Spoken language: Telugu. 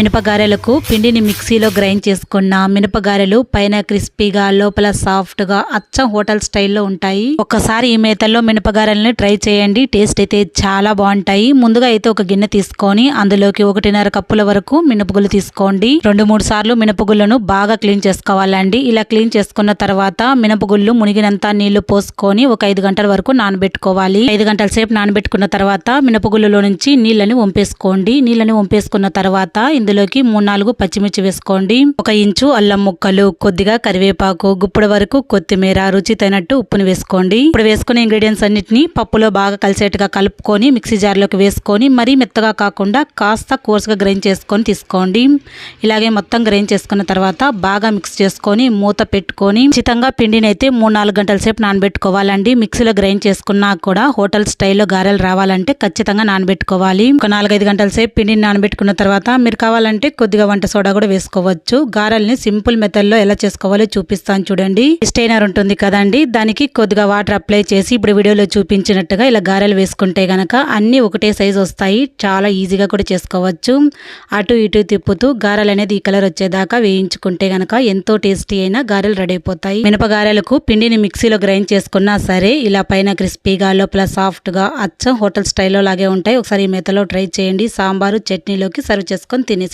మినపగారెలకు పిండిని మిక్సీలో గ్రైండ్ చేసుకున్న మినపగారెలు పైన క్రిస్పీగా లోపల సాఫ్ట్గా అచ్చం హోటల్ స్టైల్లో ఉంటాయి. ఒక్కసారి ఈ మేతల్లో మినపగారెల్ని ట్రై చేయండి. టేస్ట్ అయితే చాలా బాగుంటాయి. ముందుగా అయితే ఒక గిన్నె తీసుకొని అందులోకి ఒకటిన్నర కప్పుల వరకు మినపగుళ్ళు తీసుకోండి. రెండు మూడు సార్లు మినపగుళ్ళను బాగా క్లీన్ చేసుకోవాలండి. ఇలా క్లీన్ చేసుకున్న తర్వాత మినపగుళ్ళు మునిగినంత నీళ్ళు పోసుకొని ఒక ఐదు గంటల వరకు నానబెట్టుకోవాలి. ఐదు గంటల సేపు నానబెట్టుకున్న తర్వాత మినపగుళ్ళలో నుంచి నీళ్ళని వంపేసుకోండి. నీళ్ళని వంపేసుకున్న తర్వాత ఇందులోకి మూడు నాలుగు పచ్చిమిర్చి వేసుకోండి. ఒక ఇంచు అల్లం ముక్కలు కొద్దిగా కరివేపాకు గుప్పుడు వరకు కొత్తిమీర రుచి తగినట్టు ఉప్పుని వేసుకోండి. ఇప్పుడు వేసుకునే ఇంగ్రీడియంట్స్ అన్నిటిని పప్పులో బాగా కలిసేట్టుగా కలుపుకొని మిక్సీ జార్లోకి వేసుకొని మరీ మెత్తగా కాకుండా కాస్త కోర్సుగా గ్రైండ్ చేసుకొని తీసుకోండి. ఇలాగే మొత్తం గ్రైండ్ చేసుకున్న తర్వాత బాగా మిక్స్ చేసుకొని మూత పెట్టుకొని ఉచితంగా పిండిని అయితే మూడు నాలుగు గంటల సేపు నానబెట్టుకోవాలండి. మిక్సీలో గ్రైండ్ చేసుకున్నా కూడా హోటల్ స్టైల్లో గారెలు రావాలంటే ఖచ్చితంగా నానబెట్టుకోవాలి. ఒక నాలుగైదు గంటల సేపు పిండిని నానబెట్టుకున్న తర్వాత మీరు కావాలంటే కొద్దిగా వంట సోడా కూడా వేసుకోవచ్చు. గారెల్ని సింపుల్ మెథడ్లో ఎలా చేసుకోవాలో చూపిస్తాను చూడండి. స్టైనర్ ఉంటుంది కదండి దానికి కొద్దిగా వాటర్ అప్లై చేసి ఇప్పుడు వీడియోలో చూపించినట్టుగా ఇలా గారెలు వేసుకుంటే గనక అన్ని ఒకటే సైజు వస్తాయి. చాలా ఈజీగా కూడా చేసుకోవచ్చు. అటు ఇటు తిప్పుతూ గారెలు అనేది ఈ కలర్ వచ్చేదాకా వేయించుకుంటే గనక ఎంతో టేస్టీ అయిన గారెలు రెడీ అయిపోతాయి. మినప గారెలకు పిండిని మిక్సీలో గ్రైండ్ చేసుకున్నా సరే ఇలా పైన క్రిస్పీగా లోపల సాఫ్ట్గా అచ్చం హోటల్ స్టైల్లో లాగే ఉంటాయి. ఒకసారి ఈ మెతలో ట్రై చేయండి. సాంబారు చట్నీలోకి సర్వ్ చేసుకొని తినేసి